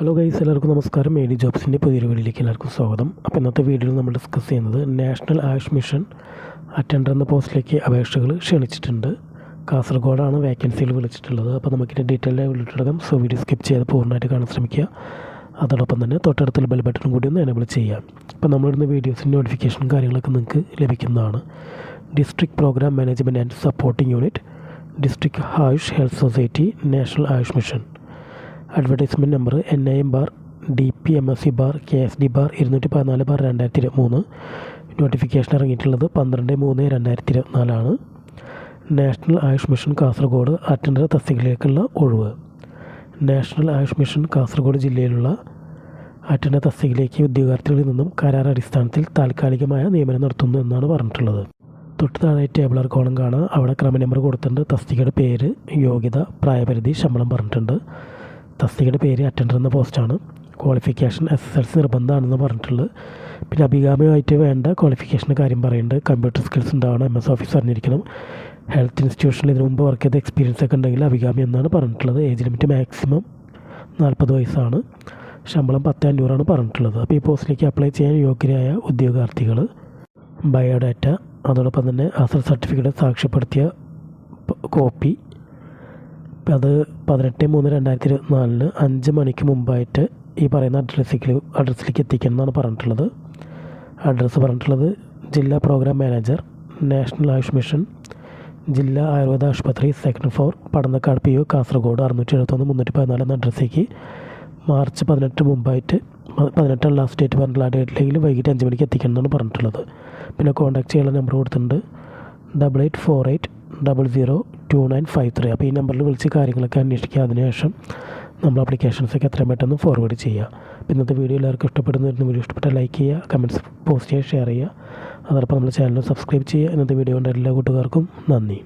Hello guys എല്ലാവർക്കും നമസ്കാരം. A D ജോബ്സിന്റെ പുതിയൊരു വീഡിയോയിലേക്ക് എല്ലാവർക്കും സ്വാഗതം. അപ്പോൾ ഇന്നത്തെ വീഡിയോയിൽ നമ്മൾ ഡിസ്കസ് ചെയ്യുന്നത് നാഷണൽ ആയുഷ് മിഷൻ അറ്റൻഡർ എന്ന പോസ്റ്റിലേക്ക് അപേക്ഷകൾ ക്ഷണിച്ചിട്ടുണ്ട്. കാസർഗോഡാണ് വേക്കൻസിയിൽ വിളിച്ചിട്ടുള്ളത്. അപ്പോൾ നമുക്കിന്റെ ഡീറ്റെയിൽ വിളിച്ചെടുക്കാം സോ വീഡിയോ സ്കിപ്പ് ചെയ്ത് പൂർണമായിട്ട് കാണാൻ ശ്രമിക്കുക. അതോടൊപ്പം തന്നെ തൊട്ടടുത്തുള്ള ബെൽ ബട്ടണും കൂടി ഒന്ന് എനേബിൾ ചെയ്യാം അപ്പോൾ നമ്മളിടുന്ന വീഡിയോസിന്റെ നോട്ടിഫിക്കേഷൻ കാര്യങ്ങളൊക്കെ നിങ്ങൾക്ക് ലഭിക്കുന്നതാണ്. District programme management and supporting unit district Ayush health society national Ayush mission advertisement number N I M bar D P M S C bar K S D bar ഇരുന്നൂറ്റി പതിനാല് bar രണ്ടായിരത്തി ഇരുപത്തി മൂന്ന് notification ഇറങ്ങിയിട്ടുള്ളത് പന്ത്രണ്ട് മൂന്ന് രണ്ടായിരത്തി ഇരുപത്തിനാലാണ് national Ayush mission Kasaragod attender തസ്തികയിലേക്കുള്ള ഒഴിവ്. National Ayush mission Kasaragod ജില്ലയിലുള്ള അറ്റൻഡർ തസ്തികയിലേക്ക് ഉദ്യോഗാർത്ഥികളിൽ നിന്നും കരാർ അടിസ്ഥാനത്തിൽ താൽക്കാലികമായ നിയമനം നടത്തുന്നു എന്നാണ് പറഞ്ഞിട്ടുള്ളത്. തൊട്ട് താഴെ ടേബിളർ കോളം കാണാം. അവിടെ ക്രമ നമ്പർ കൊടുത്തിട്ടുണ്ട്. തസ്തികയുടെ പേര് യോഗ്യത പ്രായപരിധി ശമ്പളം പറഞ്ഞിട്ടുണ്ട്. തസ്തികയുടെ പേര് അറ്റൻഡർ എന്ന പോസ്റ്റാണ് qualification S S L C നിർബന്ധമാണെന്ന് പറഞ്ഞിട്ടുള്ളത്. പിന്നെ അഭികാമ്യമായിട്ട് വേണ്ട ക്വാളിഫിക്കേഷന്റെ കാര്യം പറയുന്നുണ്ട്. കമ്പ്യൂട്ടർ സ്കിൽസ് ഉണ്ടാവണം എം എസ് ഓഫീസ് അറിഞ്ഞിരിക്കണം. ഹെൽത്ത് ഇൻസ്റ്റിറ്റ്യൂഷനിൽ ഇതിനു മുമ്പ് വർക്ക് ചെയ്ത എക്സ്പീരിയൻസ് ഒക്കെ ഉണ്ടെങ്കിൽ അഭികാമ്യം എന്നാണ് പറഞ്ഞിട്ടുള്ളത്. ഏജ് ലിമിറ്റ് മാക്സിമം നാൽപ്പത് വയസ്സാണ്. ശമ്പളം പത്ത് അഞ്ഞൂറാണ് പറഞ്ഞിട്ടുള്ളത്. അപ്പോൾ ഈ പോസ്റ്റിലേക്ക് അപ്ലൈ ചെയ്യാൻ യോഗ്യരായ ഉദ്യോഗാർത്ഥികൾ ബയോഡാറ്റ അതോടൊപ്പം തന്നെ അസൽ സർട്ടിഫിക്കറ്റ് സാക്ഷ്യപ്പെടുത്തിയ കോപ്പി അത് പതിനെട്ട് മൂന്ന് രണ്ടായിരത്തി ഇരുപത്തിനാലിന് അഞ്ച് മണിക്ക് മുമ്പായിട്ട് ഈ പറയുന്ന അഡ്രസ്സിലേക്ക് അഡ്രസ്സിലേക്ക് എത്തിക്കണം എന്നാണ് പറഞ്ഞിട്ടുള്ളത്. അഡ്രസ്സ് പറഞ്ഞിട്ടുള്ളത് ജില്ലാ programme manager national Ayush mission ജില്ലാ ആയുർവേദ ആശുപത്രി second floor Padannakkad P O Kasaragod അറുന്നൂറ്റി എഴുപത്തൊന്ന് മുന്നൂറ്റി പതിനാല് എന്ന അഡ്രസ്സിലേക്ക് മാർച്ച് പതിനെട്ട് മുമ്പായിട്ട് പതിനെട്ടാം ലാസ്റ്റ് ഡേറ്റ് പറഞ്ഞിട്ടുള്ള ആ ഡേറ്റിലേക്ക് വൈകിട്ട് അഞ്ച് മണിക്ക് എത്തിക്കണം എന്നാണ് പറഞ്ഞിട്ടുള്ളത്. പിന്നെ കോൺടാക്ട് ചെയ്യാനുള്ള നമ്പർ കൊടുത്തിട്ടുണ്ട്. Double eight four eight double zero two nine five three അപ്പോൾ ഈ നമ്പറിൽ വിളിച്ച് കാര്യങ്ങളൊക്കെ അന്വേഷിക്കുക അതിനുശേഷം നമ്മൾ അപ്ലിക്കേഷൻസൊക്കെ എത്രയും പെട്ടെന്ന് ഫോർവേഡ് ചെയ്യുക അപ്പോൾ ഇന്നത്തെ വീഡിയോ എല്ലാവർക്കും ഇഷ്ടപ്പെടുന്ന വീഡിയോ ഇഷ്ടപ്പെട്ട ലൈക്ക് ചെയ്യുക കമന്റ്സ് പോസ്റ്റ് ചെയ്യുക ഷെയർ ചെയ്യുക അതോടൊപ്പം നമ്മൾ ചാനൽ സബ്സ്ക്രൈബ് ചെയ്യുക ഇന്നത്തെ വീഡിയോ കൊണ്ട് എല്ലാ കൂട്ടുകാർക്കും നന്ദി.